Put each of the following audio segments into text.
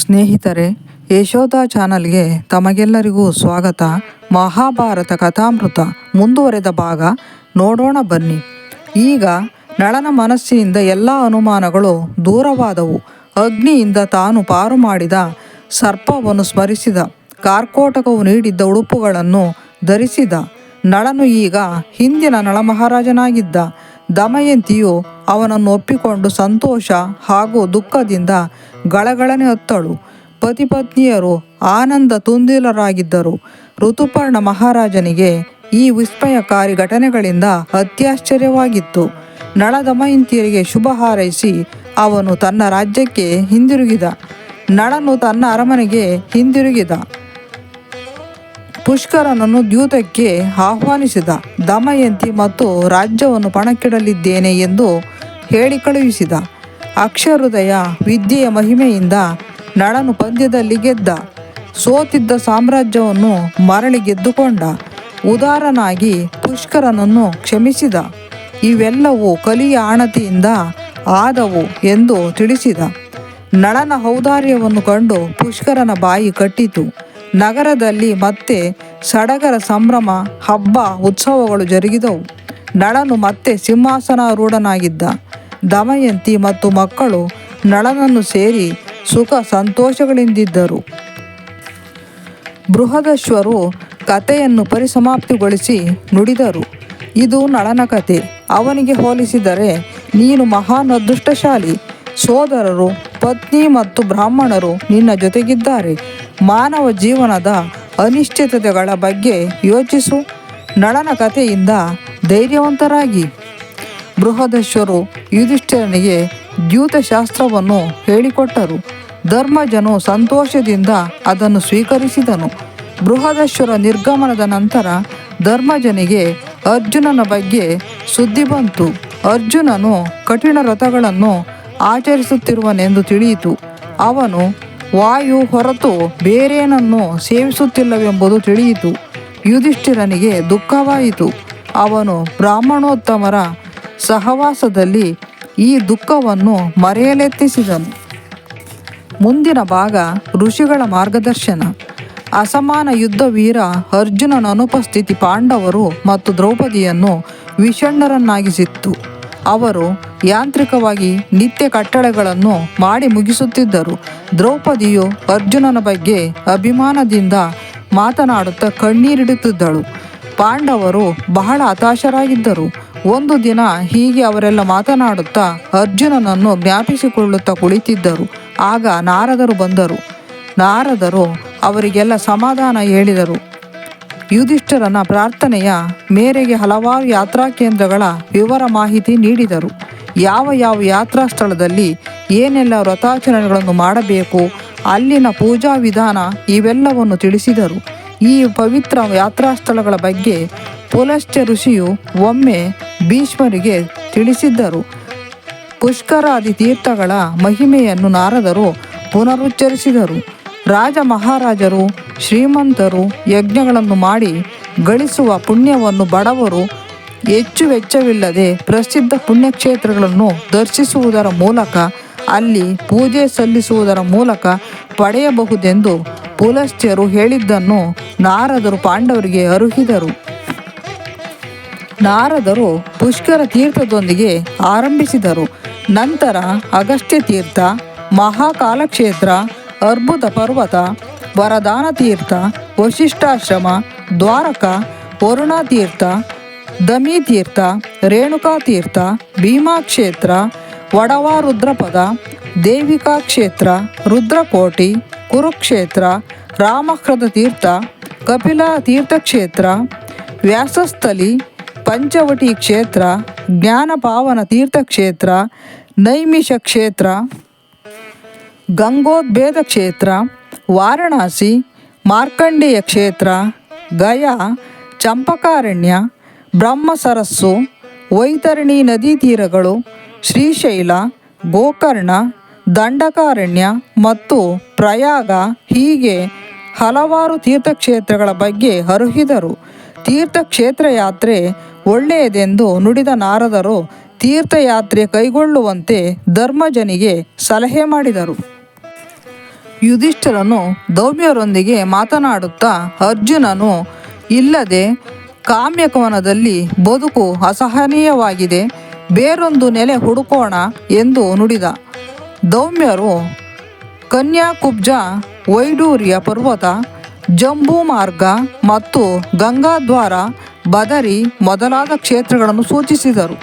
ಸ್ನೇಹಿತರೆ, ಯಶೋಧ ಚಾನಲ್ಗೆ ತಮಗೆಲ್ಲರಿಗೂ ಸ್ವಾಗತ. ಮಹಾಭಾರತ ಕಥಾಮೃತ ಮುಂದುವರೆದ ಭಾಗ ನೋಡೋಣ ಬನ್ನಿ. ಈಗ ನಳನ ಮನಸ್ಸಿನಿಂದ ಎಲ್ಲ ಅನುಮಾನಗಳು ದೂರವಾದವು. ಅಗ್ನಿಯಿಂದ ತಾನು ಪಾರು ಮಾಡಿದ ಸರ್ಪವನ್ನು ಸ್ಮರಿಸಿದ. ಕಾರ್ಕೋಟಕವು ನೀಡಿದ್ದ ಉಡುಪುಗಳನ್ನು ಧರಿಸಿದ. ನಳನು ಈಗ ಹಿಂದಿನ ನಳಮಹಾರಾಜನಾಗಿದ್ದ. ದಮಯಂತಿಯು ಅವನನ್ನು ಒಪ್ಪಿಕೊಂಡು ಸಂತೋಷ ಹಾಗೂ ದುಃಖದಿಂದ ಗಳಗಳನೆ ಹೊತ್ತಳು. ಪತಿಪತ್ನಿಯರು ಆನಂದ ತುಂದಿಲರಾಗಿದ್ದರು. ಋತುಪರ್ಣ ಮಹಾರಾಜನಿಗೆ ಈ ವಿಸ್ಮಯಕಾರಿ ಘಟನೆಗಳಿಂದ ಅತ್ಯಾಶ್ಚರ್ಯವಾಗಿತ್ತು. ನಳ ದಮಯಂತಿಯರಿಗೆ ಶುಭ ಹಾರೈಸಿ ಅವನು ತನ್ನ ರಾಜ್ಯಕ್ಕೆ ಹಿಂದಿರುಗಿದ. ನಳನು ತನ್ನ ಅರಮನೆಗೆ ಹಿಂದಿರುಗಿದ. ಪುಷ್ಕರನನ್ನು ದ್ಯೂತಕ್ಕೆ ಆಹ್ವಾನಿಸಿದ. ದಮಯಂತಿ ಮತ್ತು ರಾಜ್ಯವನ್ನು ಪಣಕ್ಕಿಡಲಿದ್ದೇನೆ ಎಂದು ಹೇಳಿ ಕಳುಹಿಸಿದ. ಅಕ್ಷಹೃದಯ ವಿದ್ಯೆಯ ಮಹಿಮೆಯಿಂದ ನಳನು ಪಂದ್ಯದಲ್ಲಿ ಗೆದ್ದ. ಸೋತಿದ್ದ ಸಾಮ್ರಾಜ್ಯವನ್ನು ಮರಳಿ ಗೆದ್ದುಕೊಂಡ. ಉದಾರನಾಗಿ ಪುಷ್ಕರನನ್ನು ಕ್ಷಮಿಸಿದ. ಇವೆಲ್ಲವೂ ಕಲಿಯ ಆಣತಿಯಿಂದ ಆದವು ಎಂದು ತಿಳಿಸಿದ. ನಳನ ಔದಾರ್ಯವನ್ನು ಕಂಡು ಪುಷ್ಕರನ ಬಾಯಿ ಕಟ್ಟಿತು. ನಗರದಲ್ಲಿ ಮತ್ತೆ ಸಡಗರ ಸಂಭ್ರಮ, ಹಬ್ಬ, ಉತ್ಸವಗಳು ಜರುಗಿದವು. ನಳನು ಮತ್ತೆ ಸಿಂಹಾಸನಾರೂಢನಾಗಿದ್ದ. ದಮಯಂತಿ ಮತ್ತು ಮಕ್ಕಳು ನಳನನ್ನು ಸೇರಿ ಸುಖ ಸಂತೋಷಗಳಿಂದಿದ್ದರು. ಬೃಹದಶ್ವರು ಕಥೆಯನ್ನು ಪರಿಸಮಾಪ್ತಿಗೊಳಿಸಿ ನುಡಿದರು. ಇದು ನಳನ ಕತೆ ಅವನಿಗೆ ಹೋಲಿಸಿದರೆ ನೀನು ಮಹಾನ್ ಅದೃಷ್ಟಶಾಲಿ, ಸೋದರರು, ಪತ್ನಿ ಮತ್ತು ಬ್ರಾಹ್ಮಣರು ನಿನ್ನ ಜೊತೆಗಿದ್ದಾರೆ. ಮಾನವ ಜೀವನದ ಅನಿಶ್ಚಿತತೆಗಳ ಬಗ್ಗೆ ಯೋಚಿಸು. ನಳನ ಕಥೆಯಿಂದ ಧೈರ್ಯವಂತರಾಗಿ. ಬೃಹದಶ್ವರು ಯುಧಿಷ್ಠಿರನಿಗೆ ದ್ಯೂತಶಾಸ್ತ್ರವನ್ನು ಹೇಳಿಕೊಟ್ಟರು. ಧರ್ಮಜನು ಸಂತೋಷದಿಂದ ಅದನ್ನು ಸ್ವೀಕರಿಸಿದನು. ಬೃಹದಶ್ವರ ನಿರ್ಗಮನದ ನಂತರ ಧರ್ಮಜನಿಗೆ ಅರ್ಜುನನ ಬಗ್ಗೆ ಸುದ್ದಿ ಬಂತು. ಅರ್ಜುನನು ಕಠಿಣ ರಥಗಳನ್ನು ಆಚರಿಸುತ್ತಿರುವನೆಂದು ತಿಳಿಯಿತು. ಅವನು, ವಾಯು ಹೊರತು ಬೇರೇನನ್ನು ಸೇವಿಸುತ್ತಿಲ್ಲವೆಂಬುದು ತಿಳಿಯಿತು. ಯುಧಿಷ್ಠಿರನಿಗೆ ದುಃಖವಾಯಿತು. ಅವನು ಬ್ರಾಹ್ಮಣೋತ್ತಮರ ಸಹವಾಸದಲ್ಲಿ ಈ ದುಃಖವನ್ನು ಮರೆಯಲೆತ್ತಿಸಿದನು. ಮುಂದಿನ ಭಾಗ ಋಷಿಗಳ ಮಾರ್ಗದರ್ಶನ. ಅಸಮಾನ ಯುದ್ಧ ವೀರ ಅರ್ಜುನನ ಅನುಪಸ್ಥಿತಿ ಪಾಂಡವರು ಮತ್ತು ದ್ರೌಪದಿಯನ್ನು ವಿಷಣ್ಣರನ್ನಾಗಿಸಿತ್ತು. ಅವರು ಯಾಂತ್ರಿಕವಾಗಿ ನಿತ್ಯ ಕಟ್ಟಳೆಗಳನ್ನು ಮಾಡಿ ಮುಗಿಸುತ್ತಿದ್ದರು. ದ್ರೌಪದಿಯು ಅರ್ಜುನನ ಬಗ್ಗೆ ಅಭಿಮಾನದಿಂದ ಮಾತನಾಡುತ್ತಾ ಕಣ್ಣೀರಿಡುತ್ತಿದ್ದಳು. ಪಾಂಡವರು ಬಹಳ ಹತಾಶರಾಗಿದ್ದರು. ಒಂದು ದಿನ ಹೀಗೆ ಅವರೆಲ್ಲ ಮಾತನಾಡುತ್ತಾ ಅರ್ಜುನನನ್ನು ಜ್ಞಾಪಿಸಿಕೊಳ್ಳುತ್ತಾ ಕುಳಿತಿದ್ದರು. ಆಗ ನಾರದರು ಬಂದರು. ನಾರದರು ಅವರಿಗೆಲ್ಲ ಸಮಾಧಾನ ಹೇಳಿದರು. ಯುಧಿಷ್ಠರನ ಪ್ರಾರ್ಥನೆಯ ಮೇರೆಗೆ ಹಲವಾರು ಯಾತ್ರಾ ಕೇಂದ್ರಗಳ ವಿವರ ಮಾಹಿತಿ ನೀಡಿದರು. ಯಾವ ಯಾವ ಯಾತ್ರಾ ಸ್ಥಳದಲ್ಲಿ ಏನೆಲ್ಲ ವ್ರತಾಚರಣೆಗಳನ್ನು ಮಾಡಬೇಕು, ಅಲ್ಲಿನ ಪೂಜಾ ವಿಧಾನ ಇವೆಲ್ಲವನ್ನು ತಿಳಿಸಿದರು. ಈ ಪವಿತ್ರ ಯಾತ್ರಾ ಸ್ಥಳಗಳ ಬಗ್ಗೆ ಪುಲಶ್ಚ ಋಷಿಯು ಒಮ್ಮೆ ಭೀಷ್ಮರಿಗೆ ತಿಳಿಸಿದ್ದರು ಪುಷ್ಕರಾದಿ ತೀರ್ಥಗಳ ಮಹಿಮೆಯನ್ನು ನಾರದರು ಪುನರುಚ್ಚರಿಸಿದರು. ರಾಜ ಮಹಾರಾಜರು, ಶ್ರೀಮಂತರು ಯಜ್ಞಗಳನ್ನು ಮಾಡಿ ಗಳಿಸುವ ಪುಣ್ಯವನ್ನು ಬಡವರು ಹೆಚ್ಚು ವೆಚ್ಚವಿಲ್ಲದೆ ಪ್ರಸಿದ್ಧ ಪುಣ್ಯಕ್ಷೇತ್ರಗಳನ್ನು ದರ್ಶಿಸುವುದರ ಮೂಲಕ, ಅಲ್ಲಿ ಪೂಜೆ ಸಲ್ಲಿಸುವುದರ ಮೂಲಕ ಪಡೆಯಬಹುದೆಂದು ಪುಲಸ್ತ್ಯರು ಹೇಳಿದ್ದನ್ನು ನಾರದರು ಪಾಂಡವರಿಗೆ ಅರುಹಿದರು. ನಾರದರು ಪುಷ್ಕರ ತೀರ್ಥದೊಂದಿಗೆ ಆರಂಭಿಸಿದರು. ನಂತರ ಅಗಸ್ತ್ಯ ತೀರ್ಥ, ಮಹಾಕಾಲಕ್ಷೇತ್ರ, ಅರ್ಬುದ ಪರ್ವತ, ವರದಾನ ತೀರ್ಥ, ವಶಿಷ್ಠಾಶ್ರಮ, ದ್ವಾರಕ ತೀರ್ಥ, ದಮಿ ತೀರ್ಥ, ರೇಣುಕಾ ತೀರ್ಥ, ಭೀಮಾ ಕ್ಷೇತ್ರ ವಡವಾ ರುದ್ರಪದ ದೇವಿಕಾ ಕ್ಷೇತ್ರ, ರುದ್ರಕೋಟಿ, ಕುರುಕ್ಷೇತ್ರ ರಾಮಹೃದ ತೀರ್ಥ, ಕಪಿಲಾ ತೀರ್ಥಕ್ಷೇತ್ರ ವ್ಯಾಸಸ್ಥಲಿ ಪಂಚವಟಿ ಕ್ಷೇತ್ರ ಜ್ಞಾನಪಾವನ ತೀರ್ಥಕ್ಷೇತ್ರ ನೈಮಿಷ ಕ್ಷೇತ್ರ, ಗಂಗೋದ್ಭೇದ ಕ್ಷೇತ್ರ, ವಾರಣಾಸಿ, ಮಾರ್ಕಂಡೇಯ ಕ್ಷೇತ್ರ, ಗಯಾ, ಚಂಪಕಾರಣ್ಯ, ಬ್ರಹ್ಮಸರಸ್ಸು, ವೈತರಣಿ ನದಿ ತೀರಗಳು, ಶ್ರೀಶೈಲ, ಗೋಕರ್ಣ, ದಂಡಕಾರಣ್ಯ ಮತ್ತು ಪ್ರಯಾಗ ಹೀಗೆ ಹಲವಾರು ತೀರ್ಥಕ್ಷೇತ್ರಗಳ ಬಗ್ಗೆ ಅರುಹಿದರು. ತೀರ್ಥಕ್ಷೇತ್ರ ಯಾತ್ರೆ ಒಳ್ಳೆಯದೆಂದು ನುಡಿದ ನಾರದರು ತೀರ್ಥಯಾತ್ರೆ ಕೈಗೊಳ್ಳುವಂತೆ ಧರ್ಮಜನಿಗೆ ಸಲಹೆ ಮಾಡಿದರು. ಯುಧಿಷ್ಠರನು ದೌಮ್ಯರೊಂದಿಗೆ ಮಾತನಾಡುತ್ತಾ, ಅರ್ಜುನನು, ಇಲ್ಲದೆ ಕಾಮ್ಯಕವನದಲ್ಲಿ ಬದುಕು ಅಸಹನೀಯವಾಗಿದೆ, ಬೇರೊಂದು ನೆಲೆ ಹುಡುಕೋಣ ಎಂದು ನುಡಿದ. ದೌಮ್ಯರು ಕನ್ಯಾಕುಬ್ಜ, ವೈಡೂರ್ಯ ಪರ್ವತ ಜಂಬೂ ಮಾರ್ಗ ಮತ್ತು ಗಂಗಾದ್ವಾರ ಬದರಿ ಮೊದಲಾದ ಕ್ಷೇತ್ರಗಳನ್ನು ಸೂಚಿಸಿದರು.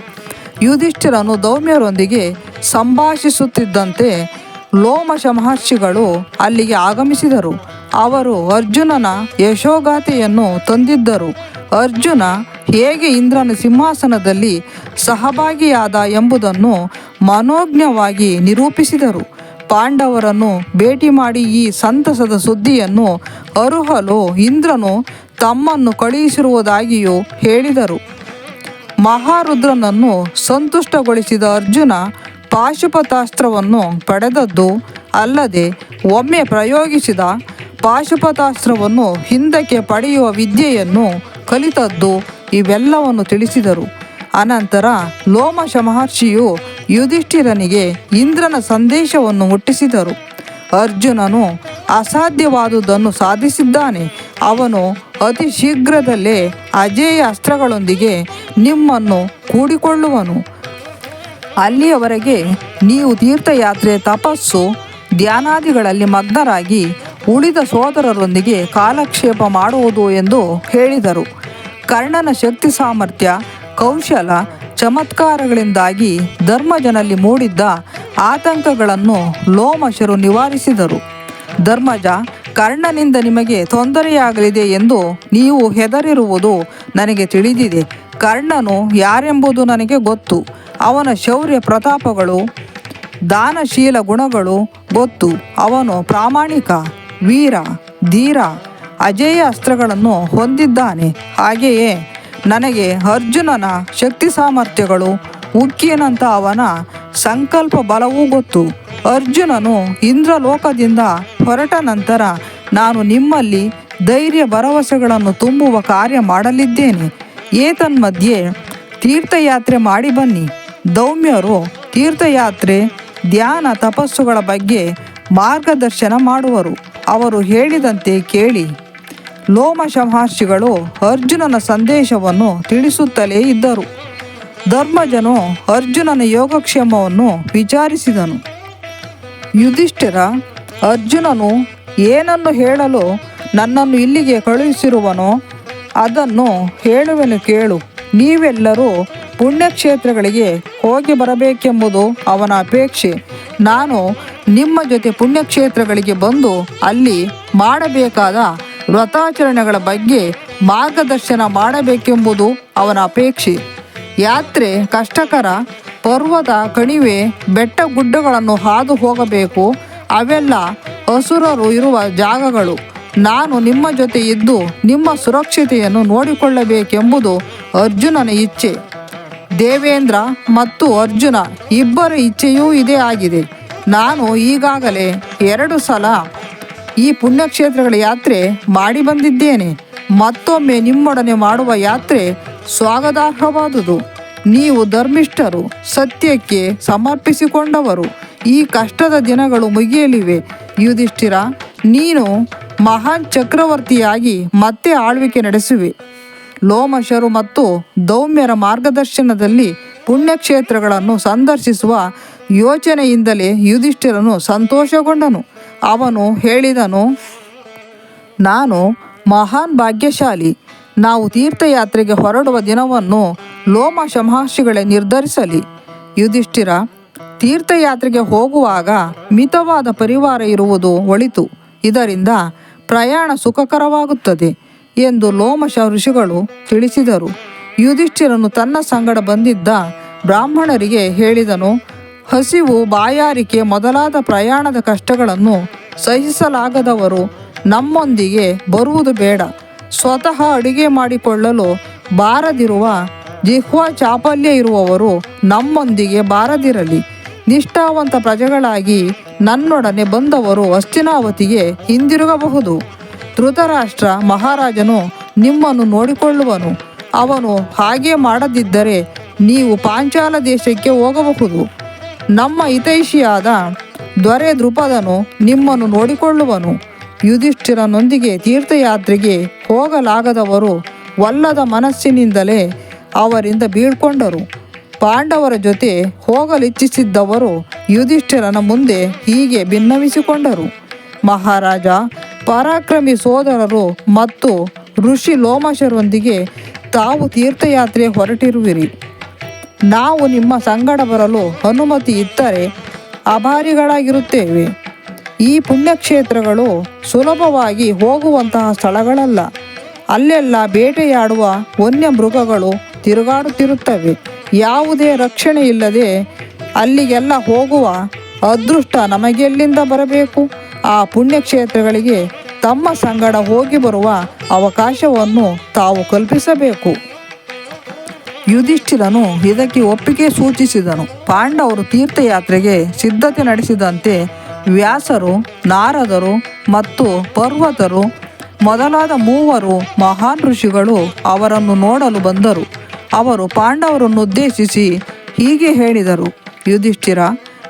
ಯುಧಿಷ್ಠಿರನು ದೌಮ್ಯರೊಂದಿಗೆ ಸಂಭಾಷಿಸುತ್ತಿದ್ದಂತೆ ಲೋಮಶ ಮಹರ್ಷಿಗಳು ಅಲ್ಲಿಗೆ ಆಗಮಿಸಿದರು. ಅವರು ಅರ್ಜುನನ ಯಶೋಗಾಥೆಯನ್ನು ತಂದಿದ್ದರು. ಅರ್ಜುನ ಹೇಗೆ ಇಂದ್ರನ ಸಿಂಹಾಸನದಲ್ಲಿ ಸಹಭಾಗಿಯಾದ ಎಂಬುದನ್ನು ಮನೋಜ್ಞವಾಗಿ ನಿರೂಪಿಸಿದರು. ಪಾಂಡವರನ್ನು ಭೇಟಿ ಮಾಡಿ ಈ ಸಂತಸದ ಸುದ್ದಿಯನ್ನು ಅರುಹಲು ಇಂದ್ರನು ತಮ್ಮನ್ನು ಕಳುಹಿಸಿರುವುದಾಗಿಯೂ ಹೇಳಿದರು. ಮಹಾರುದ್ರನನ್ನು ಸಂತುಷ್ಟಗೊಳಿಸಿದ ಅರ್ಜುನ ಪಾಶುಪತಾಸ್ತ್ರವನ್ನು ಪಡೆದದ್ದು ಅಲ್ಲದೆ ಒಮ್ಮೆ ಪ್ರಯೋಗಿಸಿದ ಪಾಶುಪತಾಸ್ತ್ರವನ್ನು ಹಿಂದಕ್ಕೆ ಪಡೆಯುವ ವಿದ್ಯೆಯನ್ನು ಕಲಿತದ್ದು ಇವೆಲ್ಲವನ್ನು ತಿಳಿಸಿದರು. ಅನಂತರ ಲೋಮಶ ಮಹರ್ಷಿಯು ಯುಧಿಷ್ಠಿರನಿಗೆ ಇಂದ್ರನ ಸಂದೇಶವನ್ನು ಮುಟ್ಟಿಸಿದರು ಅರ್ಜುನನು ಅಸಾಧ್ಯವಾದುದನ್ನು ಸಾಧಿಸಿದ್ದಾನೆ ಅವನು ಅತಿ ಶೀಘ್ರದಲ್ಲೇ ಅಜೇಯ ಅಸ್ತ್ರಗಳೊಂದಿಗೆ ನಿಮ್ಮನ್ನು ಕೂಡಿಕೊಳ್ಳುವನು. ಅಲ್ಲಿಯವರೆಗೆ ನೀವು ತೀರ್ಥಯಾತ್ರೆ ತಪಸ್ಸು ಧ್ಯಾನಾದಿಗಳಲ್ಲಿ ಮಗ್ನರಾಗಿ ಉಳಿದ ಸೋದರರೊಂದಿಗೆ ಕಾಲಕ್ಷೇಪ ಮಾಡುವುದು ಎಂದು ಹೇಳಿದರು. ಕರ್ಣನ ಶಕ್ತಿ ಸಾಮರ್ಥ್ಯ, ಕೌಶಲ, ಚಮತ್ಕಾರಗಳಿಂದಾಗಿ ಧರ್ಮಜನಲ್ಲಿ ಮೂಡಿದ್ದ ಆತಂಕಗಳನ್ನು ಲೋಮಶರು ನಿವಾರಿಸಿದರು. ಧರ್ಮಜ ಕರ್ಣನಿಂದ ನಿಮಗೆ ತೊಂದರೆಯಾಗಲಿದೆ ಎಂದು ನೀವು ಹೆದರಿರುವುದು ನನಗೆ ತಿಳಿದಿದೆ. ಕರ್ಣನು ಯಾರೆಂಬುದು ನನಗೆ ಗೊತ್ತು. ಅವನ ಶೌರ್ಯ ಪ್ರತಾಪಗಳು, ದಾನಶೀಲ ಗುಣಗಳು ಗೊತ್ತು. ಅವನು ಪ್ರಾಮಾಣಿಕ, ವೀರ, ಧೀರ, ಅಜೇಯ ಅಸ್ತ್ರಗಳನ್ನು ಹೊಂದಿದ್ದಾನೆ. ಹಾಗೆಯೇ ನನಗೆ ಅರ್ಜುನನ ಶಕ್ತಿ ಸಾಮರ್ಥ್ಯಗಳು ಉಕ್ಕಿನಂತ ಅವನ ಸಂಕಲ್ಪ ಬಲವೂ ಗೊತ್ತು. ಅರ್ಜುನನು ಇಂದ್ರಲೋಕದಿಂದ ಹೊರಟ ನಂತರ ನಾನು ನಿಮ್ಮಲ್ಲಿ ಧೈರ್ಯ ಭರವಸೆಗಳನ್ನು ತುಂಬುವ ಕಾರ್ಯ ಮಾಡಲಿದ್ದೇನೆ. ಏತನ್ಮಧ್ಯೆ ತೀರ್ಥಯಾತ್ರೆ ಮಾಡಿ ಬನ್ನಿ. ದೌಮ್ಯರು ತೀರ್ಥಯಾತ್ರೆ, ಧ್ಯಾನ, ತಪಸ್ಸುಗಳ ಬಗ್ಗೆ ಮಾರ್ಗದರ್ಶನ ಮಾಡುವರು. ಅವರು ಹೇಳಿದಂತೆ ಕೇಳಿ. ಮಹರ್ಷಿಗಳು ಅರ್ಜುನನ ಸಂದೇಶವನ್ನು ತಿಳಿಸುತ್ತಲೇ ಇದ್ದರು. ಧರ್ಮಜನು ಅರ್ಜುನನ ಯೋಗಕ್ಷೇಮವನ್ನು ವಿಚಾರಿಸಿದನು. ಯುಧಿಷ್ಠಿರ, ಅರ್ಜುನನು ಏನನ್ನು ಹೇಳಲು ನನ್ನನ್ನು ಇಲ್ಲಿಗೆ ಕಳುಹಿಸಿರುವನೋ ಅದನ್ನು ಹೇಳುವೆನು ಕೇಳು. ನೀವೆಲ್ಲರೂ ಪುಣ್ಯಕ್ಷೇತ್ರಗಳಿಗೆ ಹೋಗಿ ಬರಬೇಕೆಂಬುದು ಅವನ ಅಪೇಕ್ಷೆ. ನಾನು ನಿಮ್ಮ ಜೊತೆ ಪುಣ್ಯಕ್ಷೇತ್ರಗಳಿಗೆ ಬಂದು ಅಲ್ಲಿ ಮಾಡಬೇಕಾದ ವ್ರತಾಚರಣೆಗಳ ಬಗ್ಗೆ ಮಾರ್ಗದರ್ಶನ ಮಾಡಬೇಕೆಂಬುದು ಅವನ ಅಪೇಕ್ಷೆ. ಯಾತ್ರೆ ಕಷ್ಟಕರ ಪರ್ವತ ಕಣಿವೆ ಬೆಟ್ಟ ಗುಡ್ಡಗಳನ್ನು ಹಾದು ಹೋಗಬೇಕು. ಅವೆಲ್ಲ ಹಸುರರು ಇರುವ ಜಾಗಗಳು. ನಾನು ನಿಮ್ಮ ಜೊತೆ ಇದ್ದು ನಿಮ್ಮ ಸುರಕ್ಷತೆಯನ್ನು ನೋಡಿಕೊಳ್ಳಬೇಕೆಂಬುದು ಅರ್ಜುನನ ಇಚ್ಛೆ. ದೇವೇಂದ್ರ ಮತ್ತು ಅರ್ಜುನ ಇಬ್ಬರ ಇಚ್ಛೆಯೂ ಇದೇ ಆಗಿದೆ. ನಾನು ಈಗಾಗಲೇ ಎರಡು ಸಲ ಈ ಪುಣ್ಯಕ್ಷೇತ್ರಗಳ ಯಾತ್ರೆ ಮಾಡಿ ಬಂದಿದ್ದೇನೆ. ಮತ್ತೊಮ್ಮೆ ನಿಮ್ಮೊಡನೆ ಮಾಡುವ ಯಾತ್ರೆ ಸ್ವಾಗತಾರ್ಹವಾದುದು. ನೀವು ಧರ್ಮಿಷ್ಠರು ಸತ್ಯಕ್ಕೆ ಸಮರ್ಪಿಸಿಕೊಂಡವರು. ಈ ಕಷ್ಟದ ದಿನಗಳು ಮುಗಿಯಲಿವೆ. ಯುಧಿಷ್ಠಿರ, ನೀನು ಮಹಾನ್ ಚಕ್ರವರ್ತಿಯಾಗಿ ಮತ್ತೆ ಆಳ್ವಿಕೆ ನಡೆಸುವೆ. ಲೋಮಶರು ಮತ್ತು ದೌಮ್ಯರ ಮಾರ್ಗದರ್ಶನದಲ್ಲಿ ಪುಣ್ಯಕ್ಷೇತ್ರಗಳನ್ನು ಸಂದರ್ಶಿಸುವ ಯೋಚನೆಯಿಂದಲೇ ಯುಧಿಷ್ಠಿರನು ಸಂತೋಷಗೊಂಡನು. ಅವನು ಹೇಳಿದನು, ನಾನು ಮಹಾನ್ ಭಾಗ್ಯಶಾಲಿ. ನಾವು ತೀರ್ಥಯಾತ್ರೆಗೆ ಹೊರಡುವ ದಿನವನ್ನು ಲೋಮಶ ಶಮಹಾಶಿಗಳೇ ನಿರ್ಧರಿಸಲಿ. ಯುಧಿಷ್ಠಿರ, ತೀರ್ಥಯಾತ್ರೆಗೆ ಹೋಗುವಾಗ ಮಿತವಾದ ಪರಿವಾರ ಇರುವುದು ಒಳಿತು. ಇದರಿಂದ ಪ್ರಯಾಣ ಸುಖಕರವಾಗುತ್ತದೆ ಎಂದು ಲೋಮಶ ಋಷಿಗಳು ತಿಳಿಸಿದರು. ಯುಧಿಷ್ಠಿರನು ತನ್ನ ಸಂಗಡ ಬಂದಿದ್ದ ಬ್ರಾಹ್ಮಣರಿಗೆ ಹೇಳಿದನು, ಹಸಿವು, ಬಾಯಾರಿಕೆ ಮೊದಲಾದ ಪ್ರಯಾಣದ ಕಷ್ಟಗಳನ್ನು ಸಹಿಸಲಾಗದವರು ನಮ್ಮೊಂದಿಗೆ ಬರುವುದು ಬೇಡ. ಸ್ವತಃ ಅಡಿಗೆ ಮಾಡಿಕೊಳ್ಳಲು ಬಾರದಿರುವ ಜಿಹ್ವಾ ಚಾಪಲ್ಯ ಇರುವವರು ನಮ್ಮೊಂದಿಗೆ ಬಾರದಿರಲಿ. ನಿಷ್ಠಾವಂತ ಪ್ರಜೆಗಳಾಗಿ ನನ್ನೊಡನೆ ಬಂದವರು ಅಸ್ತಿನಾವತಿಗೆ ಹಿಂದಿರುಗಬಹುದು. ಧೃತರಾಷ್ಟ್ರ ಮಹಾರಾಜನು ನಿಮ್ಮನ್ನು ನೋಡಿಕೊಳ್ಳುವನು. ಅವನು ಹಾಗೆ ಮಾಡದಿದ್ದರೆ ನೀವು ಪಾಂಚಾಲ ದೇಶಕ್ಕೆ ಹೋಗಬಹುದು. ನಮ್ಮ ಹಿತೈಷಿಯಾದ ದೊರೆ ದೃಪದನು ನಿಮ್ಮನ್ನು ನೋಡಿಕೊಳ್ಳುವನು. ಯುಧಿಷ್ಠಿರನೊಂದಿಗೆ ತೀರ್ಥಯಾತ್ರೆಗೆ ಹೋಗಲಾಗದವರು ವಲ್ಲದ ಮನಸ್ಸಿನಿಂದಲೇ ಅವರಿಂದ ಬೀಳ್ಕೊಂಡರು. ಪಾಂಡವರ ಜೊತೆ ಹೋಗಲಿಚ್ಛಿಸಿದ್ದವರು ಯುಧಿಷ್ಠಿರನ ಮುಂದೆ ಹೀಗೆ ಭಿನ್ನವಿಸಿಕೊಂಡರು ಮಹಾರಾಜ, ಪರಾಕ್ರಮಿ ಸೋದರರು ಮತ್ತು ಋಷಿ ಲೋಮಶರೊಂದಿಗೆ ತಾವು ತೀರ್ಥಯಾತ್ರೆ ಹೊರಟಿರುವಿರಿ. ನಾವು ನಿಮ್ಮ ಸಂಗಡ ಬರಲು ಅನುಮತಿ ಇದ್ದರೆ ಅಭಾರಿಗಳಾಗಿರುತ್ತೇವೆ. ಈ ಪುಣ್ಯಕ್ಷೇತ್ರಗಳು ಸುಲಭವಾಗಿ ಹೋಗುವಂತಹ ಸ್ಥಳಗಳಲ್ಲ. ಅಲ್ಲೆಲ್ಲ ಬೇಟೆಯಾಡುವ ವನ್ಯ ಮೃಗಗಳು ತಿರುಗಾಡುತ್ತಿರುತ್ತವೆ. ಯಾವುದೇ ರಕ್ಷಣೆ ಇಲ್ಲದೆ ಅಲ್ಲಿಗೆಲ್ಲ ಹೋಗುವ ಅದೃಷ್ಟ ನಮಗೆಲ್ಲಿಂದ ಬರಬೇಕು? ಆ ಪುಣ್ಯಕ್ಷೇತ್ರಗಳಿಗೆ ತಮ್ಮ ಸಂಗಡ ಹೋಗಿ ಬರುವ ಅವಕಾಶವನ್ನು ತಾವು ಕಲ್ಪಿಸಬೇಕು. ಯುಧಿಷ್ಠಿರನು ಇದಕ್ಕೆ ಒಪ್ಪಿಗೆ ಸೂಚಿಸಿದನು. ಪಾಂಡವರು ತೀರ್ಥಯಾತ್ರೆಗೆ ಸಿದ್ಧತೆ ನಡೆಸಿದಂತೆ ವ್ಯಾಸರು, ನಾರದರು ಮತ್ತು ಪರ್ವತರು ಮೊದಲಾದ ಮೂವರು ಮಹಾನ್ ಋಷಿಗಳು ಅವರನ್ನು ನೋಡಲು ಬಂದರು. ಅವರು ಪಾಂಡವರನ್ನು ಉದ್ದೇಶಿಸಿ ಹೀಗೆ ಹೇಳಿದರು, ಯುಧಿಷ್ಠಿರ,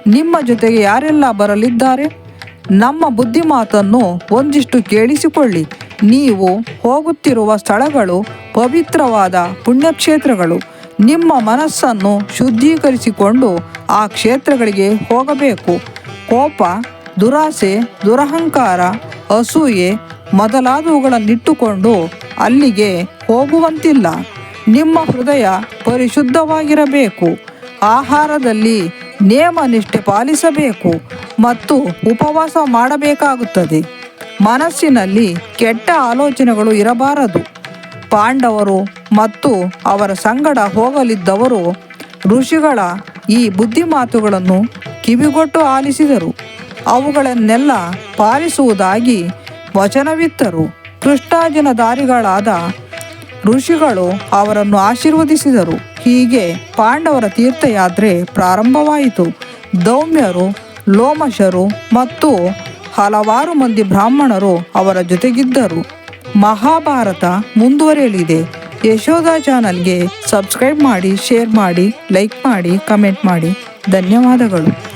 ನಿಮ್ಮ ಜೊತೆಗೆ ಯಾರೆಲ್ಲ ಬರಲಿದ್ದಾರೆ? ನಮ್ಮ ಬುದ್ಧಿಮಾತನ್ನು ಒಂದಿಷ್ಟು ಕೇಳಿಸಿಕೊಳ್ಳಿ. ನೀವು ಹೋಗುತ್ತಿರುವ ಸ್ಥಳಗಳು ಪವಿತ್ರವಾದ ಪುಣ್ಯಕ್ಷೇತ್ರಗಳು. ನಿಮ್ಮ ಮನಸ್ಸನ್ನು ಶುದ್ಧೀಕರಿಸಿಕೊಂಡು ಆ ಕ್ಷೇತ್ರಗಳಿಗೆ ಹೋಗಬೇಕು. ಕೋಪ, ದುರಾಸೆ, ದುರಹಂಕಾರ, ಅಸೂಯೆ ಮೊದಲಾದವುಗಳನ್ನಿಟ್ಟುಕೊಂಡು ಅಲ್ಲಿಗೆ ಹೋಗುವಂತಿಲ್ಲ. ನಿಮ್ಮ ಹೃದಯ ಪರಿಶುದ್ಧವಾಗಿರಬೇಕು. ಆಹಾರದಲ್ಲಿ ನೇಮ ನಿಷ್ಠೆ ಪಾಲಿಸಬೇಕು ಮತ್ತು ಉಪವಾಸ ಮಾಡಬೇಕಾಗುತ್ತದೆ. ಮನಸ್ಸಿನಲ್ಲಿ ಕೆಟ್ಟ ಆಲೋಚನೆಗಳು ಇರಬಾರದು. ಪಾಂಡವರು ಮತ್ತು ಅವರ ಸಂಗಡ ಹೋಗಲಿದ್ದವರು ಋಷಿಗಳ ಈ ಬುದ್ಧಿಮಾತುಗಳನ್ನು ಕಿವಿಗೊಟ್ಟು ಆಲಿಸಿದರು. ಅವುಗಳನ್ನೆಲ್ಲ ಪಾಲಿಸುವುದಾಗಿ ವಚನವಿತ್ತರು. ಕೃಷ್ಣಾಜಿನ ದಾರಿಗಳಾದ ಋಷಿಗಳು ಅವರನ್ನು ಆಶೀರ್ವದಿಸಿದರು. ಹೀಗೆ ಪಾಂಡವರ ತೀರ್ಥಯಾತ್ರೆ ಪ್ರಾರಂಭವಾಯಿತು. ದೌಮ್ಯರು, ಲೋಮಶರು ಮತ್ತು ಹಲವಾರು ಮಂದಿ ಬ್ರಾಹ್ಮಣರು ಅವರ ಜೊತೆಗಿದ್ದರು. ಮಹಾಭಾರತ ಮುಂದುವರಿಯಲಿದೆ. ಯಶೋಧ ಚಾನಲ್ಗೆ ಸಬ್ಸ್ಕ್ರೈಬ್ ಮಾಡಿ, ಶೇರ್ ಮಾಡಿ, ಲೈಕ್ ಮಾಡಿ, ಕಮೆಂಟ್ ಮಾಡಿ. ಧನ್ಯವಾದಗಳು.